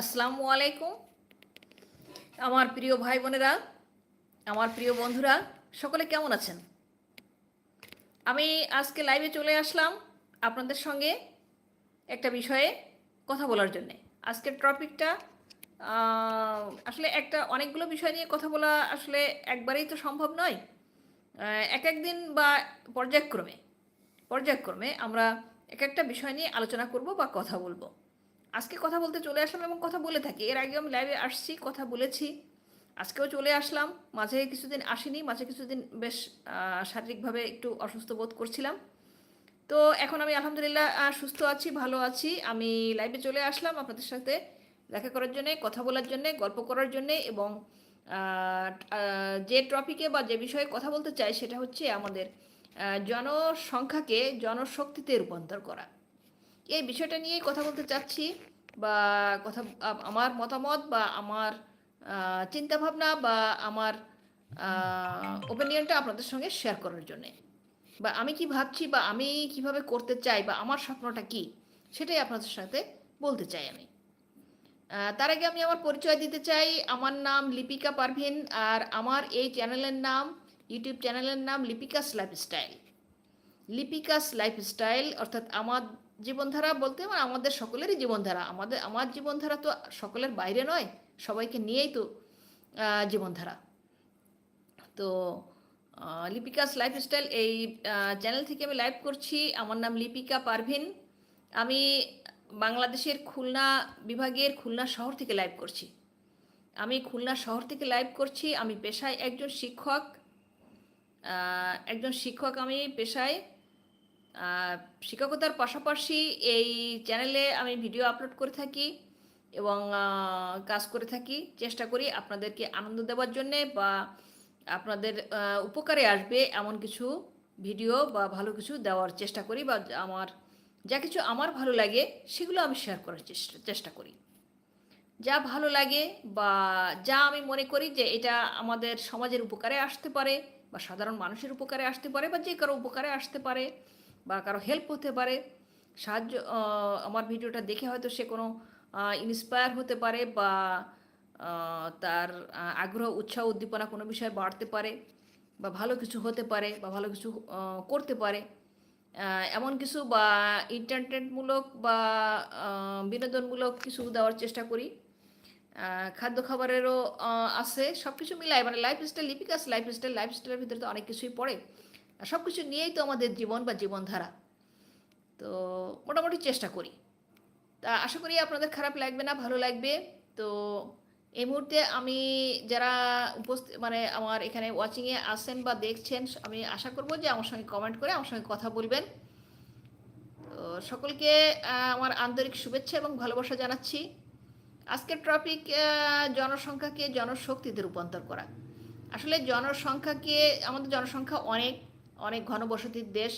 আসসালামু আলাইকুম। আমার প্রিয় ভাই বোনেরা, আমার প্রিয় বন্ধুরা, সকলে কেমন আছেন? আমি আজকে লাইভে চলে আসলাম আপনাদের সঙ্গে একটা বিষয়ে কথা বলার জন্যে। আজকের টপিকটা আসলে একটা অনেকগুলো বিষয় নিয়ে কথা বলা আসলে একবারেই তো সম্ভব নয়। এক এক দিন বা পর্যায়ক্রমে পর্যায়ক্রমে আমরা এক একটা বিষয় নিয়ে আলোচনা করব বা কথা বলব। আজকে কথা বলতে চলে আসলাম এবং কথা বলে থাকি। এর আগে আমি লাইভে আসছি, কথা বলেছি। আজকেও চলে আসলাম। মাঝে কিছুদিন আসিনি, মাঝে কিছুদিন বেশ শারীরিকভাবে একটু অসুস্থ বোধ করছিলাম। তো এখন আমি আলহামদুলিল্লাহ সুস্থ আছি, ভালো আছি। আমি লাইভে চলে আসলাম আপনাদের সাথে দেখা করার জন্যে, কথা বলার জন্যে, গল্প করার জন্যে এবং যে টপিকে বা যে বিষয়ে কথা বলতে চাই সেটা হচ্ছে আমাদের জনসংখ্যাকে জনশক্তিতে রূপান্তর করা। এই বিষয়টা নিয়েই কথা বলতে চাচ্ছি বা কথা, আমার মতামত বা আমার চিন্তাভাবনা বা আমার ওপিনিয়নটা আপনাদের সঙ্গে শেয়ার করার জন্যে। বা আমি কি ভাবছি বা আমি কীভাবে করতে চাই বা আমার স্বপ্নটা কি, সেটাই আপনাদের সাথে বলতে চাই আমি। তার আগে আমি আমার পরিচয় দিতে চাই। আমার নাম লিপিকা পারভিন আর আমার এই চ্যানেলের নাম, ইউটিউব চ্যানেলের নাম লিপিকাস লাইফস্টাইল। লিপিকাস লাইফস্টাইল অর্থাৎ আমার জীবনধারা বলতে মানে আমাদের সকলেরই জীবনধারা। আমাদের, আমার জীবনধারা তো সকলের বাইরে নয়, সবাইকে নিয়েই তো জীবনধারা। তো লিপিকাস লাইফস্টাইল এই চ্যানেল থেকে আমি লাইভ করছি। আমার নাম লিপিকা পারভিন। আমি বাংলাদেশের খুলনা বিভাগের খুলনা শহর থেকে লাইভ করছি। আমি খুলনা শহর থেকে লাইভ করছি। আমি পেশায় একজন শিক্ষক। একজন শিক্ষক আমি পেশায়। শিক্ষকতার পাশাপাশি এই চ্যানেলে আমি ভিডিও আপলোড করে থাকি এবং কাজ করে থাকি। চেষ্টা করি আপনাদেরকে আনন্দ দেওয়ার জন্যে বা আপনাদের উপকারে আসবে এমন কিছু ভিডিও বা ভালো কিছু দেওয়ার চেষ্টা করি বা আমার, যা কিছু আমার ভালো লাগে সেগুলো আমি শেয়ার করার চেষ্টা চেষ্টা করি। যা ভালো লাগে বা যা আমি মনে করি যে এটা আমাদের সমাজের উপকারে আসতে পারে বা সাধারণ মানুষের উপকারে আসতে পারে বা যে কারও উপকারে আসতে পারে বা কারও হেল্প হতে পারে, সাহায্য আমার ভিডিওটা দেখে হয়তো সে কোনো ইন্সপায়ার হতে পারে বা তার আগ্রহ, উৎসাহ, উদ্দীপনা কোনো বিষয়ে বাড়তে পারে বা ভালো কিছু হতে পারে বা ভালো কিছু করতে পারে। এমন কিছু বা এন্টারটেনমূলক বা বিনোদনমূলক কিছু দেওয়ার চেষ্টা করি। খাদ্য খাবারেরও আছে সব কিছু মিলাই মানে লাইফস্টাইল লিপিকাস লাইফস্টাইল লাইফস্টাইলের ভিতরে তো অনেক কিছুই পড়ে। সব কিছু নিয়েই তো আমাদের জীবন বা জীবনধারা। তো মোটামুটি চেষ্টা করি। তা আশা করি আপনাদের খারাপ লাগবে না, ভালো লাগবে। তো এই মুহূর্তে আমি যারা উপস্থিত মানে আমার এখানে ওয়াচিংয়ে আসেন বা দেখছেন, আমি আশা করব যে আমার সঙ্গে কমেন্ট করে আমার সঙ্গে কথা বলবেন। তো সকলকে আমার আন্তরিক শুভেচ্ছা এবং ভালোবাসা জানাচ্ছি। আজকের টপিক জনসংখ্যাকে জনশক্তিতে রূপান্তর করা। আসলে জনসংখ্যাকে, আমাদের জনসংখ্যা অনেক। অনেক ঘনবসতির দেশ।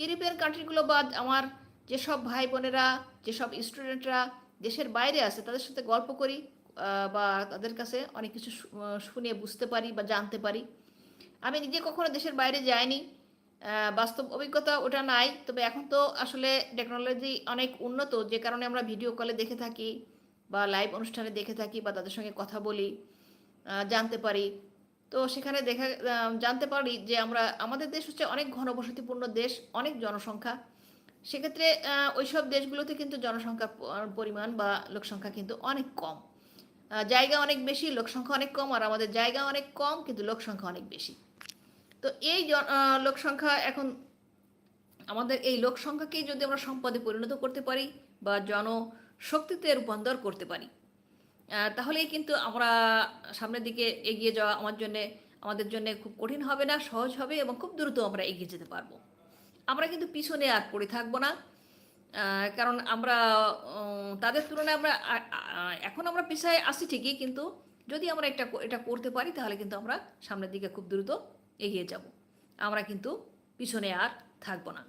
ইউরোপিয়ান কান্ট্রিগুলো বা আমার যেসব ভাই বোনেরা যেসব স্টুডেন্টরা দেশের বাইরে আছে, তাদের সাথে গল্প করি বা তাদের কাছে অনেক কিছু শুনে বুঝতে পারি বা জানতে পারি। আমি নিজে কখনো দেশের বাইরে যাইনি বাস্তব অভিজ্ঞতা ওটা নাই, তবে এখন তো আসলে টেকনোলজি অনেক উন্নত, যে কারণে আমরা ভিডিও কলে দেখে থাকি, বা লাইভ অনুষ্ঠানে দেখে থাকি, বা তাদের সঙ্গে কথা বলি জানতে পারি। তো সেখানে দেখা জানতে পারি যে আমরা, আমাদের দেশ হচ্ছে অনেক ঘনবসতিপূর্ণ দেশ, অনেক জনসংখ্যা। সেক্ষেত্রে ওইসব দেশগুলোতে কিন্তু জনসংখ্যার পরিমাণ বা লোকসংখ্যা কিন্তু অনেক কম। জায়গা অনেক বেশি, লোকসংখ্যা অনেক কম, আর আমাদের জায়গা অনেক কম, কিন্তু লোকসংখ্যা অনেক বেশি। তো এই লোকসংখ্যা এখন আমাদের এই লোকসংখ্যাকেই যদি আমরা সম্পদে পরিণত করতে পারি বা জনশক্তিতে রূপান্তর করতে পারি তাহলেই কিন্তু আমরা সামনের দিকে এগিয়ে যাওয়া আমার জন্যে, আমাদের জন্য খুব কঠিন হবে না, সহজ হবে এবং খুব দ্রুত আমরা এগিয়ে যেতে পারব। আমরা কিন্তু পিছনে আর পড়ে থাকব না কারণ আমরা তাদের তুলনায় আমরা এখন আমরা পিছায় আসি ঠিকই, কিন্তু যদি আমরা এটা এটা করতে পারি, তাহলে কিন্তু আমরা সামনের দিকে খুব দ্রুত এগিয়ে যাব। আমরা কিন্তু পিছনে আর থাকব না।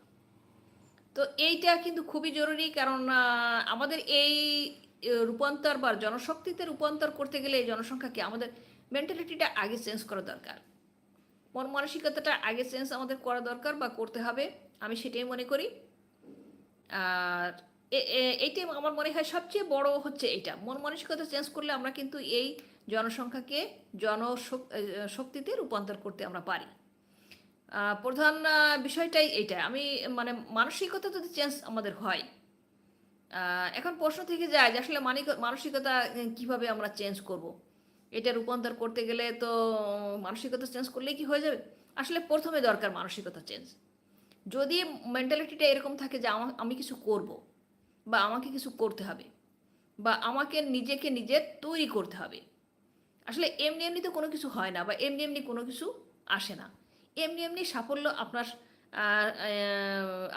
তো এইটা কিন্তু খুবই জরুরি, কারণ আমাদের এই রূপান্তর বা জনশক্তিতে রূপান্তর করতে গেলে এই জনসংখ্যাকে আমাদের মেন্টালিটিটা আগে চেঞ্জ করা দরকার। মন মানসিকতাটা আগে চেঞ্জ আমাদের করা দরকার বা করতে হবে, আমি সেটাই মনে করি। আর এইটাই আমার মনে হয় সবচেয়ে বড় হচ্ছে এটা মন মানসিকতা চেঞ্জ করলে আমরা কিন্তু এই জনসংখ্যাকে জনশক্তিতে রূপান্তর করতে আমরা পারি। প্রধান বিষয়টাই এইটা। আমি মানে মানসিকতা যদি চেঞ্জ আমাদের হয় এখন প্রশ্ন থেকে যায় যে আসলে মানিক- মানসিকতা কীভাবে আমরা চেঞ্জ করব। এটা রূপান্তর করতে গেলে তো মানসিকতা চেঞ্জ করলেই কি হয়ে যাবে? আসলে প্রথমে দরকার মানসিকতা চেঞ্জ যদি মেন্টালিটিটা এরকম থাকে যে আমা- কিছু করব বা আমাকে কিছু করতে হবে বা আমাকে নিজেকে নিজের তৈরি করতে হবে, আসলে এমনি এমনি তো কোনো কিছু হয় না বা এমনি এমনি কোনো কিছু আসে না। এমনি এমনি সাফল্য আপনার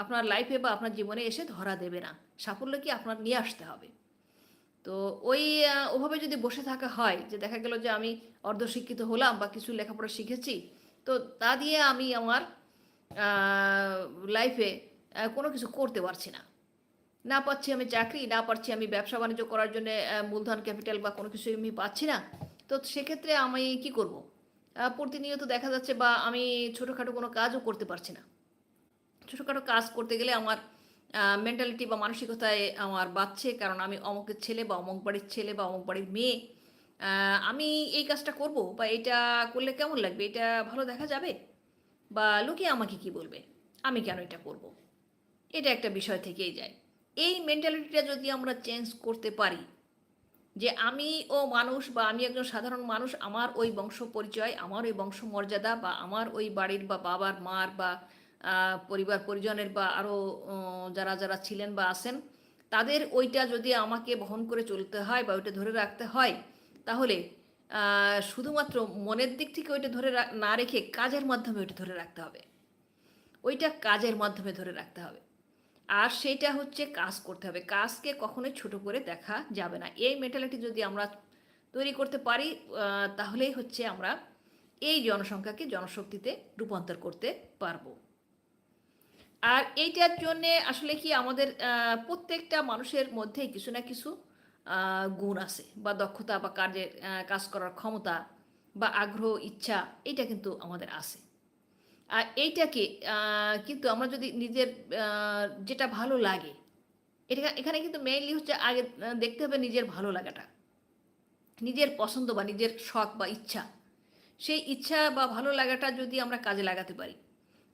আপনার লাইফে বা আপনার জীবনে এসে ধরা দেবে না। সাফল্য কি আপনার নিয়ে আসতে হবে। তো ওই ওভাবে যদি বসে থাকা হয়, যে দেখা গেল যে আমি অর্ধশিক্ষিত হলাম বা কিছু লেখাপড়া শিখেছি, তো তা দিয়ে আমি আমার লাইফে কোনো কিছু করতে পারছি না। না পাচ্ছি আমি চাকরি, না পাচ্ছি আমি ব্যবসা বাণিজ্য করার জন্য মূলধন ক্যাপিটাল বা কোনো কিছু আমি পাচ্ছি না। তো সেক্ষেত্রে আমি কি করব? প্রতিনিয়ত দেখা যাচ্ছে বা আমি ছোটোখাটো কোনো কাজও করতে পারছি না। ছোটোখাটো কাজ করতে গেলে আমার মেন্টালিটি বা মানসিকতায় আমার বাড়ছে কারণ আমি অমুকের ছেলে বা অমুক বাড়ির ছেলে বা অমুক বাড়ির মেয়ে। আমি এই কাজটা করব বা এটা করলে কেমন লাগবে? এটা ভালো দেখা যাবে? বা লোকে আমাকে কি বলবে? আমি কেন এটা করব? এটা একটা বিষয় থেকেই যায়। এই মেন্টালিটিটা যদি আমরা চেঞ্জ করতে পারি, যে আমি ও মানুষ বা আমি একজন সাধারণ মানুষ, আমার ওই বংশ পরিচয় আমার ওই বংশ মর্যাদা বা আমার ওই বাড়ির বা বাবার মার বা পরিবার পরিজনের বা আরও যারা যারা ছিলেন বা আছেন, তাদের ওইটা যদি আমাকে বহন করে চলতে হয় বা ওইটা ধরে রাখতে হয়, তাহলে শুধুমাত্র মনের দিক থেকে ওইটা ধরে না রেখে কাজের মাধ্যমে ওইটা ধরে রাখতে হবে। ওইটা কাজের মাধ্যমে ধরে রাখতে হবে। আর সেটা হচ্ছে কাজ করতে হবে। কাজকে কখনোই ছোট করে দেখা যাবে না। এই মেন্টালিটি যদি আমরা তৈরি করতে পারি তাহলেই হচ্ছে আমরা এই জনসংখ্যাকে জনশক্তিতে রূপান্তর করতে পারব। আর এইটার জন্যে আসলে কি আমাদের প্রত্যেকটা মানুষের মধ্যেই কিছু না কিছু গুণ আছে বা দক্ষতা বা কাজের কাজ করার ক্ষমতা বা আগ্রহ, ইচ্ছা এটা কিন্তু আমাদের আছে। আর এইটাকে কিন্তু আমরা যদি নিজের যেটা ভালো লাগে, এটা এখানে কিন্তু মেইনলি হচ্ছে আগে দেখতে হবে নিজের ভালো লাগাটা। নিজের পছন্দ বা নিজের শখ বা ইচ্ছা, সেই ইচ্ছা বা ভালো লাগাটা যদি আমরা কাজে লাগাতে পারি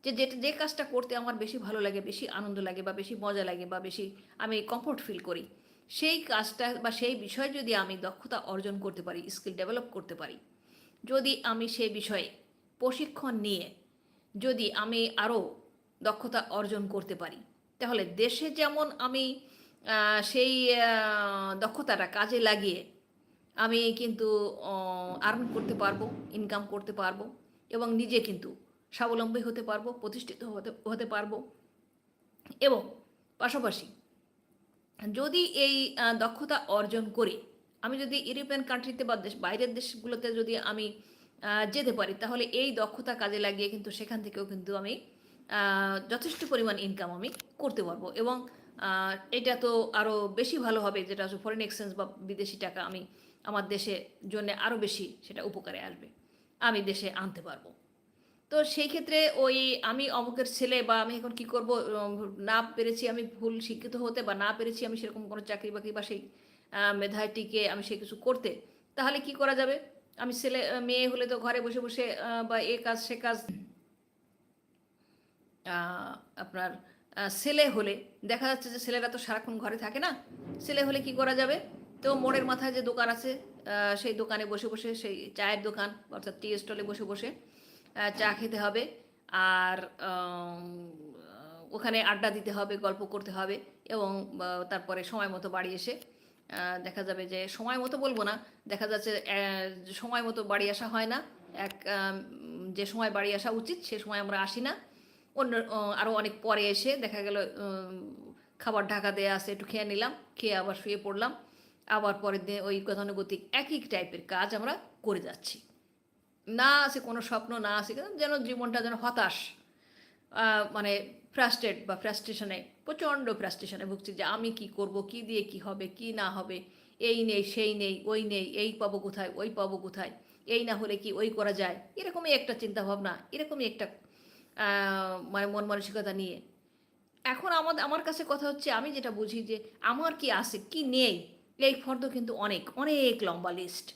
যে যেটা, যে কাজটা করতে আমার বেশি ভালো লাগে, বেশি আনন্দ লাগে বা বেশি মজা লাগে বা বেশি আমি কমফোর্ট ফিল করি, সেই কাজটা বা সেই বিষয়ে যদি আমি দক্ষতা অর্জন করতে পারি স্কিল ডেভেলপ করতে পারি, যদি আমি সেই বিষয়ে প্রশিক্ষণ নিয়ে যদি আমি আরও দক্ষতা অর্জন করতে পারি, তাহলে দেশে যেমন আমি সেই দক্ষতাটা কাজে লাগিয়ে আমি কিন্তু আর্ন করতে পারব ইনকাম করতে পারব এবং নিজে কিন্তু স্বাবলম্বী হতে পারব, প্রতিষ্ঠিত হতে হতে পারব। এবং পাশাপাশি যদি এই দক্ষতা অর্জন করে আমি যদি ইউরোপিয়ান কান্ট্রিতে বা দেশ, বাইরের দেশগুলোতে যদি আমি যেতে পারি, তাহলে এই দক্ষতা কাজে লাগিয়ে কিন্তু সেখান থেকেও কিন্তু আমি যথেষ্ট পরিমাণ ইনকাম আমি করতে পারব। এবং এটা তো আরও বেশি ভালো হবে যেটা হচ্ছে ফরেন এক্সচেঞ্জ বা বিদেশি টাকা আমি আমার দেশের জন্য আরও বেশি সেটা উপকারে আসবে, আমি দেশে আনতে পারব। তো সেই ক্ষেত্রে ওই আমি অমুকের ছেলে বা আমি এখন কি করব না পেরেছি আমি ভুল শিক্ষিত হতে বা না পেরেছি আমি সেরকম কোনো চাকরি বাকরি বা সেই আহ, মেধায় টিকে আমি সে কিছু করতে তাহলে কি করা যাবে? আমি ছেলে মেয়ে হলে তো ঘরে বসে বসে বা এ কাজ সে কাজ আপনার ছেলে হলে দেখা যাচ্ছে যে ছেলেরা তো সারাক্ষণ ঘরে থাকে না ছেলে হলে কি করা যাবে? তো মোড়ের মাথায় যে দোকান আছে সেই দোকানে বসে বসে সেই চায়ের দোকান অর্থাৎ টি স্টলে বসে বসে চা খেতে হবে। আর ওখানে আড্ডা দিতে হবে, গল্প করতে হবে এবং তারপরে সময় মতো বাড়ি এসে দেখা যাবে যে সময় মতো বলব না, দেখা যাচ্ছে সময় মতো বাড়ি আসা হয় না। এক যে সময় বাড়ি আসা উচিত, সে সময় আমরা আসি না। অন্য আরও অনেক পরে এসে দেখা গেল খাবার ঢাকা দেয়া আছে, একটু খেয়ে নিলাম, খেয়ে আবার শুয়ে পড়লাম। আবার পরের দিন ওই গতানুগতিক একই টাইপের কাজ আমরা করে যাচ্ছি। না আছে, কোনো স্বপ্ন না আছে যেন জীবনটা যেন হতাশ মানে ফ্রাস্ট্রেট বা ফ্রাস্ট্রেশনে প্রচণ্ড ফ্রাস্ট্রেশনে ভুগছি যে আমি কি করব, কি দিয়ে কি হবে, কি না হবে, এই নেই, সেই নেই, ওই নেই, এই পাবো কোথায়, ওই পাবো কোথায়, এই না হলে কি ওই করা যায়, এরকমই একটা চিন্তা ভাবনা এরকমই একটা মানে মন মানসিকতা নিয়ে। এখন আমাদের আমার কাছে কথা হচ্ছে, আমি যেটা বুঝি যে আমার কি আছে, কি নেই, এই ফর্দ কিন্তু অনেক অনেক লম্বা লিস্ট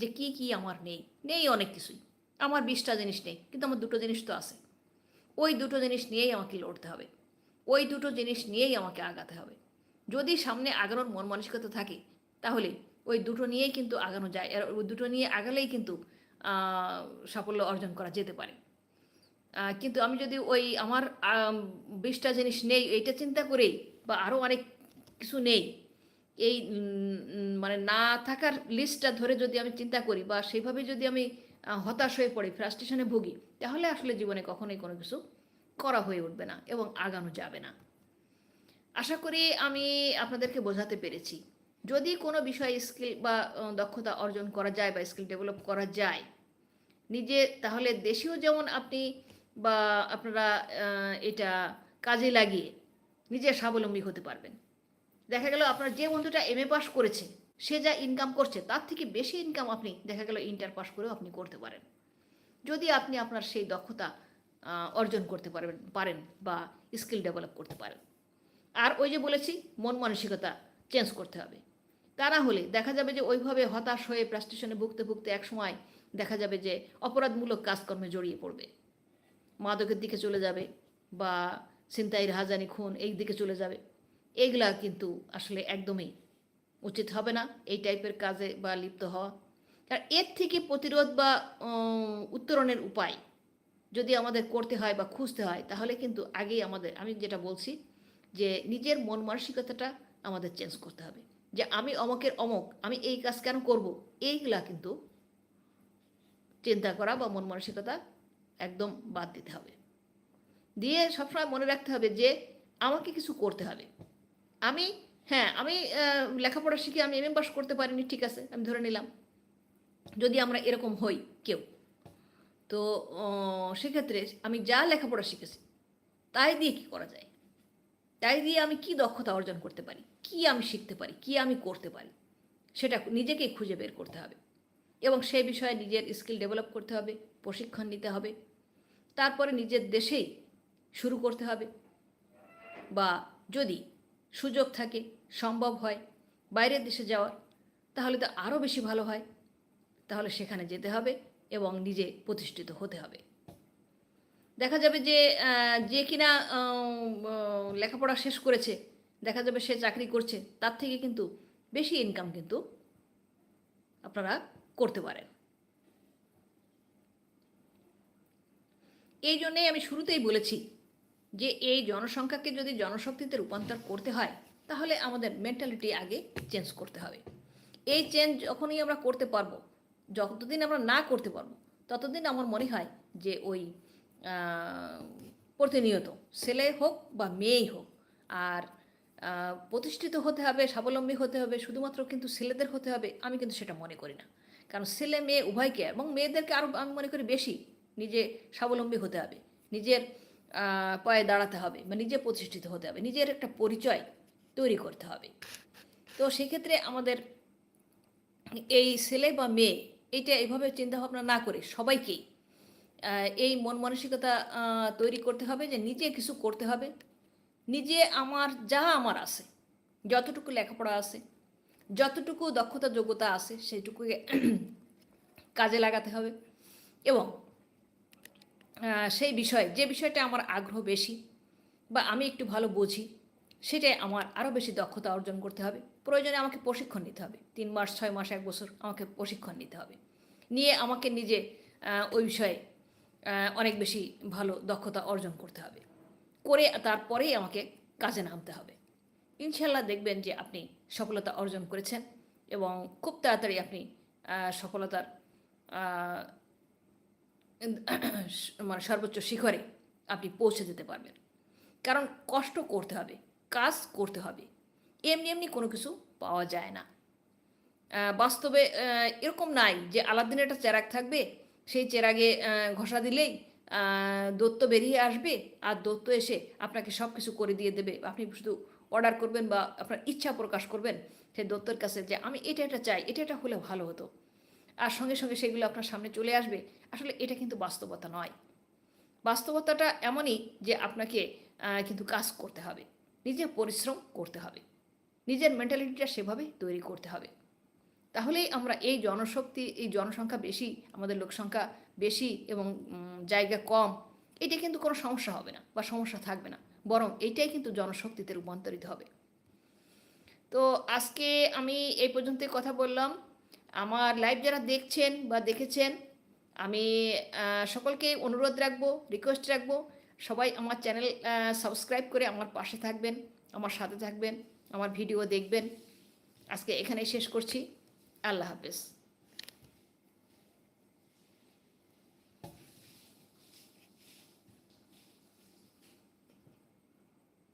যে কি কি আমার নেই। নেই অনেক কিছুই। আমার বিশটা জিনিস নেই কিন্তু আমার দুটো জিনিস তো আছে। ওই দুটো জিনিস নিয়েই আমাকে লড়তে হবে। ওই দুটো জিনিস নিয়েই আমাকে আগাতে হবে। যদি সামনে আগানোর মন মানসিকতা থাকে তাহলে ওই দুটো নিয়েই কিন্তু আগানো যায়। আর ওই দুটো নিয়ে আগালেই কিন্তু সাফল্য অর্জন করা যেতে পারে। কিন্তু আমি যদি ওই আমার আম, বিশটা জিনিস নেই এইটা চিন্তা করেই বা আরও অনেক কিছু নেই এই মানে না থাকার লিস্টটা ধরে যদি আমি চিন্তা করি বা সেইভাবে যদি আমি হতাশ হয়ে পড়ি ফ্রাস্ট্রেশনে ভুগি, তাহলে আসলে জীবনে কখনোই কোনো কিছু করা হয়ে উঠবে না এবং আগানো যাবে না। আশা করি আমি আপনাদেরকে বোঝাতে পেরেছি। যদি কোনো বিষয়ে স্কিল বা দক্ষতা অর্জন করা যায় বা স্কিল ডেভেলপ করা যায়, নিজে তাহলে দেশেও যেমন আপনি বা আপনারা এটা কাজে লাগিয়ে নিজে স্বাবলম্বী হতে পারবেন। দেখা গেল আপনার যে বন্ধুটা এম এ পাস করেছে, সে যা ইনকাম করছে, তার থেকে বেশি ইনকাম আপনি দেখা গেল ইন্টার পাস করেও আপনি করতে পারেন। যদি আপনি আপনার সেই দক্ষতা অর্জন করতে পারবেন, পারেন বা স্কিল ডেভেলপ করতে পারেন। আর ওই যে বলেছি, মন মানসিকতা চেঞ্জ করতে হবে। তা না হলে দেখা যাবে যে ওইভাবে হতাশ হয়ে প্রাস্টেশনে ভুগতে ভুগতে একসময় দেখা যাবে যে অপরাধমূলক কাজকর্মে জড়িয়ে পড়বে। মাদকের দিকে চলে যাবে বা ছিনতাইয়ের হাজানি খুন এই দিকে চলে যাবে। এইগুলা কিন্তু আসলে একদমই উচিত হবে না এই টাইপের কাজে বা লিপ্ত হওয়া। আর এর থেকে প্রতিরোধ বা উত্তরণের উপায় যদি আমাদের করতে হয় বা খুঁজতে হয়, তাহলে কিন্তু আগেই আমাদের, আমি যেটা বলছি যে নিজের মন মানসিকতাটা আমাদের চেঞ্জ করতে হবে। যে আমি অমকের অমক, আমি এই কাজ কেন করব? এইগুলা কিন্তু চিন্তা করা বা মন মানসিকতা একদম বাদ দিতে হবে। দিয়ে সবসময় মনে রাখতে হবে যে আমাকে কিছু করতে হবে। আমি হ্যাঁ আমি লেখাপড়া শিখে আমি এম পাস করতে পারিনি, ঠিক আছে, আমি ধরে নিলাম। যদি আমরা এরকম হই কেউ, তো সেক্ষেত্রে আমি যা লেখাপড়া শিখেছি, তাই দিয়ে কি করা যায়? তাই দিয়ে আমি কি দক্ষতা অর্জন করতে পারি? কি আমি শিখতে পারি? কি আমি করতে পারি? সেটা নিজেকেই খুঁজে বের করতে হবে। এবং সেই বিষয়ে নিজের স্কিল ডেভেলপ করতে হবে, প্রশিক্ষণ নিতে হবে। তারপরে নিজের দেশেই শুরু করতে হবে। বা যদি সুযোগ থাকে, সম্ভব হয় বাইরের দেশে যাওয়ার, তাহলে তো আরও বেশি ভালো হয়। তাহলে সেখানে যেতে হবে এবং নিজে প্রতিষ্ঠিত হতে হবে। দেখা যাবে যে যে কিনা লেখাপড়া শেষ করেছে, দেখা যাবে সে চাকরি করছে, তার থেকে কিন্তু বেশি ইনকাম কিন্তু আপনারা করতে পারেন। এই জন্যেই আমি শুরুতেই বলেছি যে এই জনসংখ্যাকে যদি জনশক্তিতে রূপান্তর করতে হয়, তাহলে আমাদের মেন্টালিটি আগে চেঞ্জ করতে হবে। এই চেঞ্জ যখনই আমরা করতে পারব, যতদিন আমরা না করতে পারব, ততদিন আমার মনে হয় যে ওই প্রতিনিয়ত ছেলে হোক বা মেয়েই হোক, আর প্রতিষ্ঠিত হতে হবে, স্বাবলম্বী হতে হবে, শুধুমাত্র কিন্তু ছেলেদের হতে হবে, আমি কিন্তু সেটা মনে করি না। কারণ ছেলে, মেয়ে উভয়কে, এবং মেয়েদেরকে আরও আমি মনে করি বেশি, নিজে স্বাবলম্বী হতে হবে, নিজের পায়ে দাঁড়াতে হবে বা নিজে প্রতিষ্ঠিত হতে হবে, নিজের একটা পরিচয় তৈরি করতে হবে। তো সেক্ষেত্রে আমাদের এই ছেলে বা মেয়ে এইটা এইভাবে চিন্তাভাবনা না করে সবাইকেই এই মন মানসিকতা তৈরি করতে হবে যে নিজে কিছু করতে হবে। নিজে আমার যা আমার আছে, যতটুকু লেখাপড়া আছে, যতটুকু দক্ষতা যোগ্যতা আছে সেইটুকু কাজে লাগাতে হবে। এবং সেই বিষয়ে, যে বিষয়টা আমার আগ্রহ বেশি বা আমি একটু ভালো বুঝি, সেটাই আমার আরও বেশি দক্ষতা অর্জন করতে হবে। প্রয়োজনে আমাকে প্রশিক্ষণ নিতে হবে। তিন মাস, ছয় মাস, এক বছর আমাকে প্রশিক্ষণ নিতে হবে। নিয়ে আমাকে নিজে ওই বিষয়ে অনেক বেশি ভালো দক্ষতা অর্জন করতে হবে। করে তারপরেই আমাকে কাজে নামতে হবে। ইনশাল্লাহ দেখবেন যে আপনি সফলতা অর্জন করেছেন এবং খুব তাড়াতাড়ি আপনি সফলতার মানে সর্বোচ্চ শিখরে আপনি পৌঁছে যেতে পারবেন। কারণ কষ্ট করতে হবে, কাজ করতে হবে। এমনি এমনি কোনো কিছু পাওয়া যায় না। বাস্তবে এরকম নাই যে আলাদিনের একটা চেরাগ থাকবে, সেই চেরাগে ঘষা দিলেই দত্ত বেরিয়ে আসবে আর দত্ত এসে আপনাকে সব কিছু করে দিয়ে দেবে। আপনি শুধু অর্ডার করবেন বা আপনার ইচ্ছা প্রকাশ করবেন সেই দত্তর কাছে যে, আমি এটা এটা চাই, এটা এটা হলে ভালো হতো। আর সঙ্গে সঙ্গে সেগুলো আপনার সামনে চলে আসবে। আসলে এটা কিন্তু বাস্তবতা নয়। বাস্তবতাটা এমনই যে আপনাকে কিন্তু কাজ করতে হবে। নিজে পরিশ্রম করতে হবে। নিজের মেন্টালিটিটা সেভাবে তৈরি করতে হবে। তাহলেই আমরা এই জনশক্তি, এই জনসংখ্যা বেশি, আমাদের লোকসংখ্যা বেশি এবং জায়গা কম, এটা কিন্তু কোনো সমস্যা হবে না বা সমস্যা থাকবে না। বরং এইটাই কিন্তু জনশক্তিতে রূপান্তরিত হবে। তো আজকে আমি এই পর্যন্তই কথা বললাম। আমার লাইভ যারা দেখছেন বা দেখেছেন, আমি সকলকে অনুরোধ রাখব রিকোয়েস্ট রাখব, সবাই আমার চ্যানেল সাবস্ক্রাইব করে আমার পাশে থাকবেন, আমার সাথে থাকবেন, আমার ভিডিও দেখবেন। আজকে এখানেই শেষ করছি। আল্লাহ হাফেজ।